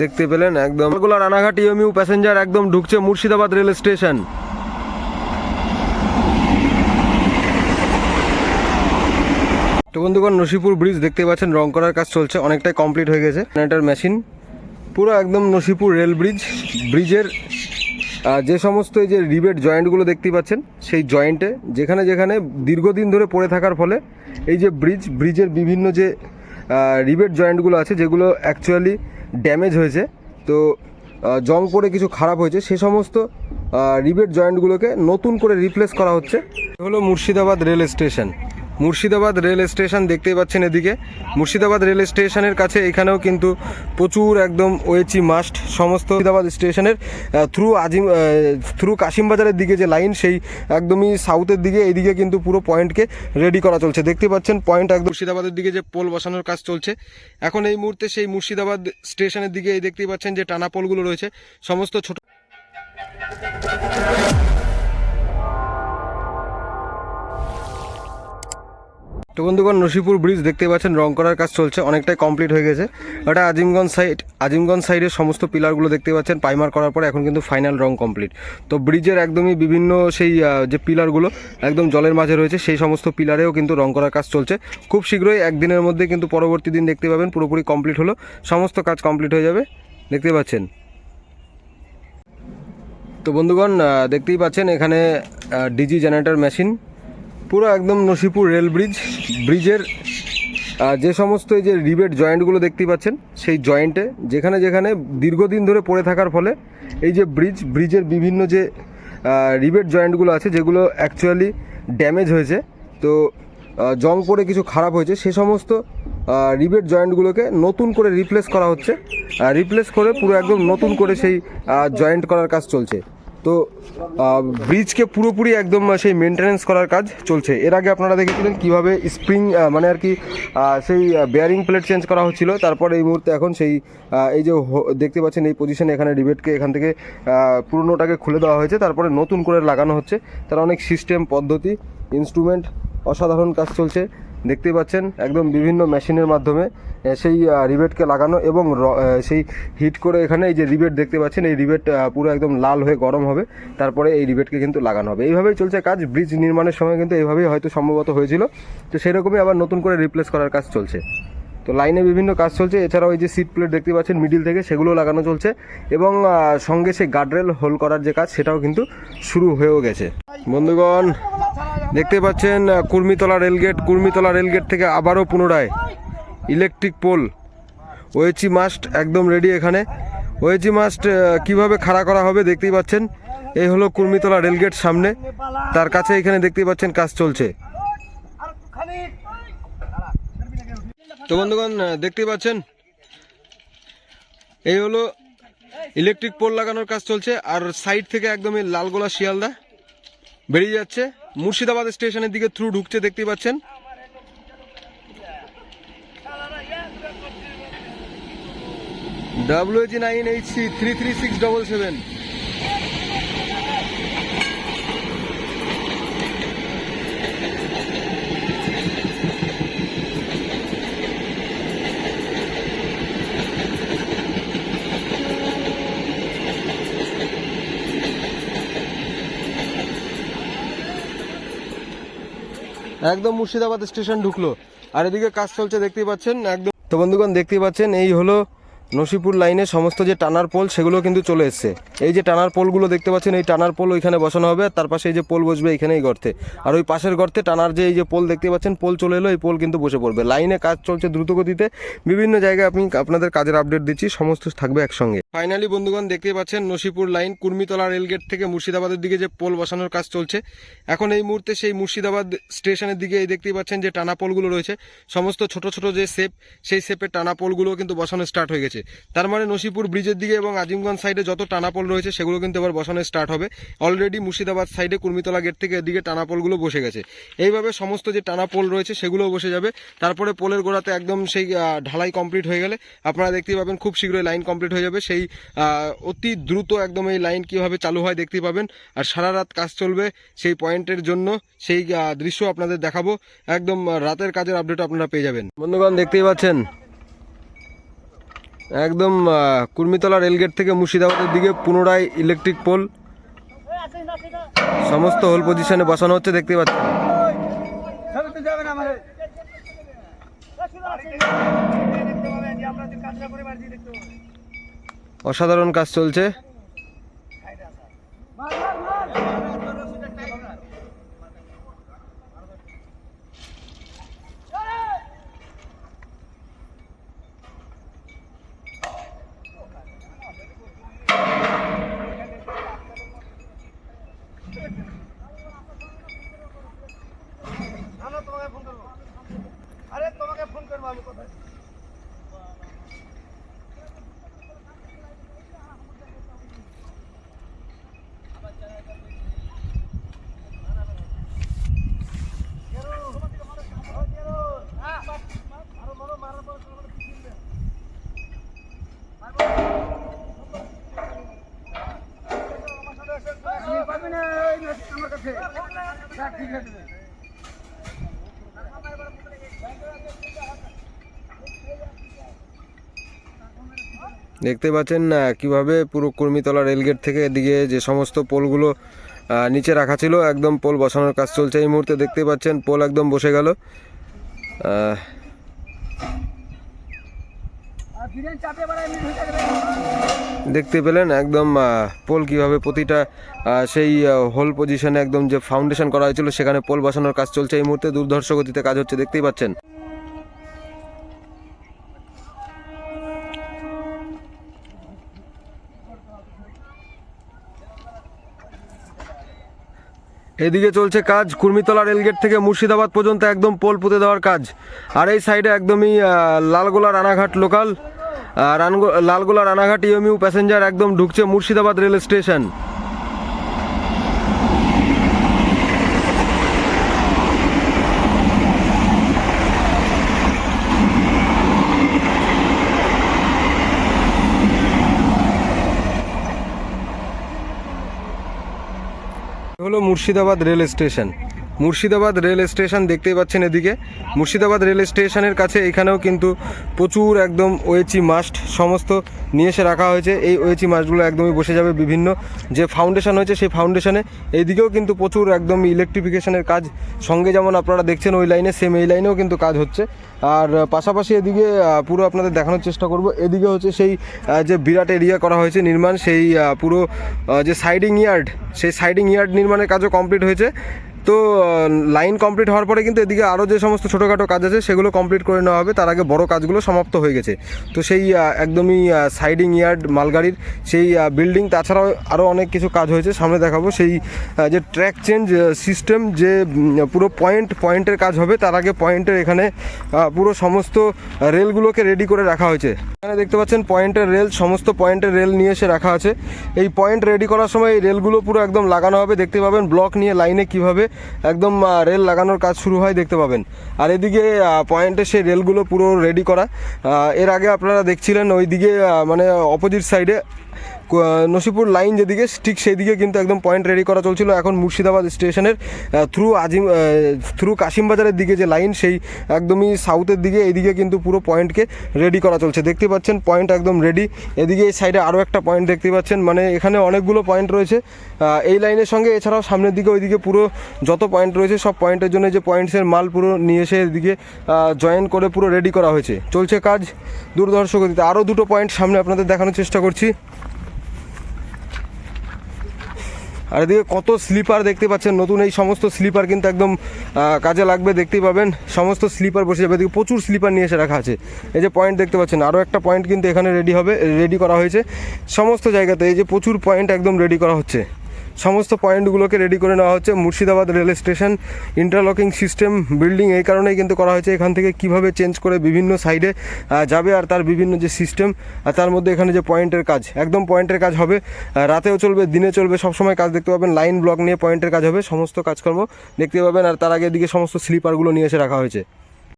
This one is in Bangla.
দেখতে পেলেন একদম। রানাঘাট ইএমইউ প্যাসেঞ্জার একদম ঢুকছে মুর্শিদাবাদ রেল স্টেশন। তো বন্ধুগণ, নসিপুর ব্রিজ দেখতে পাচ্ছেন, রং করার কাজ চলছে, অনেকটাই কমপ্লিট হয়ে গেছে। জেনারেটর মেশিন পুরো একদম নসিপুর রেল ব্রিজ, ব্রিজের যে সমস্ত এই যে রিবেট জয়েন্টগুলো দেখতে পাচ্ছেন, সেই জয়েন্টে যেখানে যেখানে দীর্ঘদিন ধরে পড়ে থাকার ফলে এই যে ব্রিজ, ব্রিজের বিভিন্ন যে রিবেট জয়েন্টগুলো আছে যেগুলো অ্যাকচুয়ালি ড্যামেজ হয়েছে। তো জং পড়ে কিছু খারাপ হয়েছে। সে সমস্ত রিবেট জয়েন্টগুলোকে নতুন করে রিপ্লেস করা হচ্ছে। হলো Murshidabad rail station. Murshidabad rail station দেখতেই পাচ্ছেন এদিকে। মুর্শিদাবাদ রেল স্টেশনের কাছে এখানেও কিন্তু প্রচুর একদম ওয়েচি মাস্ট সমস্ত মুর্শিদাবাদ স্টেশনের থ্রু আজিম থ্রু কাশিমবাজারের দিকে যে লাইন, সেই একদমই সাউথের দিকে, এইদিকে কিন্তু পুরো পয়েন্টকে রেডি করা চলছে। দেখতে পাচ্ছেন পয়েন্ট একদম মুর্শিদাবাদের দিকে যে পোল বসানোর কাজ চলছে। এখন এই মুহূর্তে সেই মুর্শিদাবাদ স্টেশনের দিকে এই দেখতেই পাচ্ছেন যে টানা পোলগুলো রয়েছে। সমস্ত ছোট তো বন্ধুগণ, নসিপুর ব্রিজ দেখতে পাচ্ছেন, রং করার কাজ চলছে, অনেকটাই কমপ্লিট হয়ে গেছে। ওটা আজিমগঞ্জ সাইড আজিমগঞ্জ সাইডের সমস্ত পিলারগুলো দেখতে পাচ্ছেন, পাইমার করার পরে এখন কিন্তু ফাইনাল রং কমপ্লিট তো ব্রিজের একদমই বিভিন্ন সেই যে পিলারগুলো একদম জলের মাঝে রয়েছে, সেই সমস্ত পিলারেও কিন্তু রং করার কাজ চলছে। খুব শীঘ্রই একদিনের মধ্যে কিন্তু পরবর্তী দিন দেখতে পাবেন, পুরোপুরি কমপ্লিট হলো, সমস্ত কাজ কমপ্লিট হয়ে যাবে, দেখতে পাচ্ছেন। তো বন্ধুগণ দেখতেই পাচ্ছেন এখানে ডিজি জেনারেটর মেশিন পুরো একদম নসিপুর রেল ব্রিজ, ব্রিজের যে সমস্ত এই যে রিবেট জয়েন্টগুলো দেখতেই পাচ্ছেন, সেই জয়েন্টে যেখানে যেখানে দীর্ঘদিন ধরে পড়ে থাকার ফলে এই যে ব্রিজ, ব্রিজের বিভিন্ন যে রিবেট জয়েন্টগুলো আছে, যেগুলো অ্যাকচুয়ালি ড্যামেজ হয়েছে, তো জং পড়ে কিছু খারাপ হয়েছে, সে সমস্ত রিবেট জয়েন্টগুলোকে নতুন করে রিপ্লেস করা হচ্ছে রিপ্লেস করে পুরো একদম নতুন করে সেই জয়েন্ট করার কাজ চলছে। তো ব্রিজকে পুরোপুরি একদম সেই মেনটেনেন্স করার কাজ চলছে। এর আগে আপনারা দেখেছিলেন কীভাবে স্প্রিং মানে আর কি সেই বেয়ারিং প্লেট চেঞ্জ করা হচ্ছিল। তারপর এই মুহূর্তে এখন সেই এই যে দেখতে পাচ্ছেন এই পজিশনে এখানে ডিবেটকে এখান থেকে পুরনোটাকে খুলে দেওয়া হয়েছে। তারপরে নতুন করে লাগানো হচ্ছে। তারা অনেক সিস্টেম পদ্ধতি ইনস্ট্রুমেন্ট অসাধারণ কাজ চলছে। দেখতেই পাচ্ছেন, একদম বিভিন্ন মেশিনের মাধ্যমে সেই রিবেটকে লাগানো এবং সেই হিট করে এখানে এই যে রিবেট দেখতে পাচ্ছেন, এই রিবেট পুরো একদম লাল হয়ে গরম হবে, তারপরে এই রিবেটকে কিন্তু লাগানো হবে। এইভাবেই চলছে কাজ, ব্রিজ নির্মাণের সময় কিন্তু এইভাবেই হয়তো সম্ভবত হয়েছিল। তো সেরকমই আবার নতুন করে রিপ্লেস করার কাজ চলছে। তো লাইনে বিভিন্ন কাজ চলছে, এছাড়াও এই যে সিট প্লেট দেখতে পাচ্ছেন, মিডিল থেকে সেগুলো লাগানো চলছে এবং সঙ্গে সেই গার্ডরেল হোল করার যে কাজ, সেটাও কিন্তু শুরু হয়েও গেছে। বন্ধুগণ দেখতে পাচ্ছেন কুর্মিতলা রেলগেট কুর্মিতলা রেলগেট থেকে আবারও পুনরায় ইলেকট্রিক পোল। ওয়েচি মাস্ট একদম রেডি এখানে। ওয়েচি মাস্ট কীভাবে খাড়া করা হবে দেখতেই পাচ্ছেন। এই হলো কুর্মিতলা রেলগেট সামনে। তার কাছে এখানে দেখতেই পাচ্ছেন কাজ চলছে। তো বন্ধুগণ দেখতেই পাচ্ছেন, এই হলো ইলেকট্রিক পোল লাগানোর কাজ চলছে। আর সাইড থেকে একদমই লালগোলা শিয়ালদা বেরিয়ে যাচ্ছে। মুর্শিদাবাদ স্টেশনের দিকে থ্রু ঢুকছে, দেখতেই পাচ্ছেন। WG nine H C three three six double seven একদম মুর্শিদাবাদ স্টেশন ঢুকলো। আর এদিকে কাজ চলছে, দেখতেই পাচ্ছেন, একদম। তো বন্ধুগণ, দেখতেই পাচ্ছেন, এই হলো নসিপুর লাইনে সমস্ত যে টানার পোল, সেগুলো কিন্তু চলে এসছে। এই যে টানার পোলগুলো দেখতে পাচ্ছেন, এই টানার পোল ওইখানে বসানো হবে, তার পাশে এই যে পোল বসবে এইখানে এই গর্তে। আর ওই পাশের গর্তে টানার যে এই যে পোল দেখতে পাচ্ছেন, পোল চলে এলো, এই পোল কিন্তু বসে পড়বে। লাইনে কাজ চলছে দ্রুত গতিতে। বিভিন্ন জায়গায় আমি আপনাদের কাজের আপডেট দিচ্ছি, সমস্ত থাকবে একসঙ্গে। ফাইনালি বন্ধুগণ দেখতেই পাচ্ছেন নসিপুর লাইন কুর্মিতলা রেলগেট থেকে মুর্শিদাবাদের দিকে যে পোল বসানোর কাজ চলছে। এখন এই মুহূর্তে সেই মুর্শিদাবাদ স্টেশনের দিকে এই দেখতেই পাচ্ছেন যে টানা পোলগুলো রয়েছে। সমস্ত ছোট ছোট যে শেপ সেই শেপের টানা পোলগুলো কিন্তু বসানো স্টার্ট হয়ে গেছে। তার মানে নসিপুর ব্রিজের দিকে এবং আজিমগঞ্জ সাইডে যত টানা পোল রয়েছে, সেগুলো কিন্তু এবার বসানো স্টার্ট হবে। অলরেডি মুর্শিদাবাদ সাইডে কুর্মিতলা গেট থেকে এদিকে টানা পোলগুলো বসে গেছে। এইভাবে সমস্ত যে টানা পোল রয়েছে, সেগুলোও বসে যাবে। তারপরে পোলের গোড়াতে একদম সেই ঢালাই কমপ্লিট হয়ে গেলে আপনারা দেখতেই পাবেন খুব শীঘ্রই লাইন কমপ্লিট হয়ে যাবে। সেই অতি দ্রুত একদম এই লাইন কীভাবে চালু হয় দেখতেই পাবেন। আর সারা রাত কাজ চলবে সেই পয়েন্টের জন্য। সেই দৃশ্য আপনাদের দেখাবো। একদম রাতের কাজের আপডেট আপনারা পেয়ে যাবেন। বন্ধুগণ, দেখতেই পাচ্ছেন? একদম কুর্মিতলা রেলগেট থেকে মুর্শিদাবাদের দিকে পুনরায় ইলেকট্রিক পোল সমস্ত হোল পজিশনে বসানো হচ্ছে, দেখতে পাচ্ছি অসাধারণ কাজ চলছে আরে তোমাকে ফোন করব আমি কোথায় পাবি না এই মেশিন আমার কাছে রাখ, ঠিক আছে দেখতে পাচ্ছেন না কীভাবে পুরো কর্মীতলা রেলগেট থেকে এদিকে যে সমস্ত পোলগুলো নিচে রাখা ছিল, একদম পোল বসানোর কাজ চলছে। এই মুহূর্তে দেখতে পাচ্ছেন পোল একদম বসে গেল। দেখতে পেলেন একদম পোল কীভাবে প্রতিটা সেই হোল পজিশনে একদম যে ফাউন্ডেশন করা হয়েছিল, সেখানে পোল বসানোর কাজ চলছে। এই মুহূর্তে দুর্ধর্ষ গতিতে কাজ হচ্ছে, দেখতেই পাচ্ছেন। এদিকে চলছে কাজ, কুর্মিতলা রেলগেট থেকে মুর্শিদাবাদ পর্যন্ত একদম পোল পুঁতে দেওয়ার কাজ। আর এই সাইডে একদমই লালগোলা রানাঘাট লোকাল রানগো লালগোলা রানাঘাট ইএমইউ প্যাসেঞ্জার একদম ঢুকছে মুর্শিদাবাদ রেল স্টেশন। হলো Murshidabad rail station. Murshidabad rail station দেখতেই পাচ্ছেন এদিকে। মুর্শিদাবাদ রেল স্টেশনের কাছে এখানেও কিন্তু প্রচুর একদম ওয়েচি মাস্ট সমস্ত নিয়ে এসে রাখা হয়েছে। এই ওয়েচি মাস্টগুলো একদমই বসে যাবে বিভিন্ন যে ফাউন্ডেশন হয়েছে সেই ফাউন্ডেশনে। এইদিকেও কিন্তু প্রচুর একদম ইলেকট্রিফিকেশনের কাজ সঙ্গে যেমন আপনারা দেখছেন ওই লাইনে সেম এই লাইনেও কিন্তু কাজ হচ্ছে। আর পাশাপাশি এদিকে পুরো আপনাদের দেখানোর চেষ্টা করব। এদিকে হচ্ছে সেই যে বিরাট এরিয়া করা হয়েছে নির্মাণ, সেই পুরো যে সাইডিং ইয়ার্ড সেই সাইডিং ইয়ার্ড নির্মাণের কাজও কমপ্লিট হয়েছে। তো লাইন কমপ্লিট হওয়ার পরে কিন্তু এদিকে আরও যে সমস্ত ছোটোখাটো কাজ আছে, সেগুলো কমপ্লিট করে নেওয়া হবে। তার আগে বড় কাজগুলো সমাপ্ত হয়ে গেছে। তো সেই একদমই সাইডিং ইয়ার্ড মালগাড়ির সেই বিল্ডিং তাছাড়াও আরও অনেক কিছু কাজ হয়েছে, সামনে দেখাবো। সেই যে ট্র্যাক চেঞ্জ সিস্টেম যে পুরো পয়েন্ট পয়েন্টের কাজ হবে, তার আগে পয়েন্টের এখানে পুরো সমস্ত রেলগুলোকে রেডি করে রাখা হয়েছে। এখানে দেখতে পাচ্ছেন পয়েন্টের রেল সমস্ত পয়েন্টের রেল নিয়ে এসে রাখা আছে। এই পয়েন্ট রেডি করার সময় এই রেলগুলো পুরো একদম লাগানো হবে। দেখতে পাবেন ব্লক নিয়ে লাইনে কীভাবে একদম রেল লাগানোর কাজ শুরু হয়, দেখতে পাবেন। আর এদিকে পয়েন্টে সেই রেলগুলো পুরো রেডি করা। এর আগে আপনারা দেখছিলেন, ওইদিকে মানে অপোজিট সাইডে নসিপুর লাইন যেদিকে, ঠিক সেই দিকে কিন্তু একদম পয়েন্ট রেডি করা চলছিল। এখন মুর্শিদাবাদ স্টেশনের থ্রু আজিম থ্রু কাশিমবাজারের দিকে যে লাইন সেই একদমই সাউথের দিকে, এইদিকে কিন্তু পুরো পয়েন্টকে রেডি করা চলছে। দেখতে পাচ্ছেন পয়েন্ট একদম রেডি এদিকে এই সাইডে আরও একটা পয়েন্ট দেখতে পাচ্ছেন মানে এখানে অনেকগুলো পয়েন্ট রয়েছে। এই লাইনের সঙ্গে, এছাড়াও সামনের দিকে, ওইদিকে পুরো যত পয়েন্ট রয়েছে, সব পয়েন্টের জন্য যে পয়েন্টসের মাল পুরো নিয়ে এসে এদিকে জয়েন করে পুরো রেডি করা হয়েছে। চলছে কাজ দূরদর্শ গতিতে। আরও দুটো পয়েন্ট সামনে আপনাদের দেখানোর চেষ্টা করছি। আর এদিকে কত স্লিপার দেখতে পাচ্ছেন? নতুন এই সমস্ত স্লিপার কিন্তু একদম কাজে লাগবে, দেখতেই পাবেন। সমস্ত স্লিপার বসে যাবে। এদিকে প্রচুর স্লিপার নিয়ে এসে রাখা আছে। এই যে পয়েন্ট দেখতে পাচ্ছেন আরও একটা পয়েন্ট কিন্তু এখানে রেডি হবে রেডি করা হয়েছে। সমস্ত জায়গাতে এই যে প্রচুর পয়েন্ট একদম রেডি করা হচ্ছে। সমস্ত পয়েন্টগুলোকে রেডি করে নেওয়া হচ্ছে Murshidabad rail station interlocking system building এই কারণেই কিন্তু করা হয়েছে। এখান থেকে কীভাবে চেঞ্জ করে বিভিন্ন সাইডে যাবে আর তার বিভিন্ন যে সিস্টেম আর তার মধ্যে এখানে যে পয়েন্টের কাজ, একদম পয়েন্টের কাজ হবে। রাতেও চলবে, দিনে চলবে, সবসময় কাজ দেখতে পাবেন। লাইন ব্লক নিয়ে পয়েন্টের কাজ হবে, সমস্ত কাজকর্ম দেখতে পাবেন। আর তার আগে এদিকে সমস্ত স্লিপারগুলো নিয়ে এসে রাখা হয়েছে।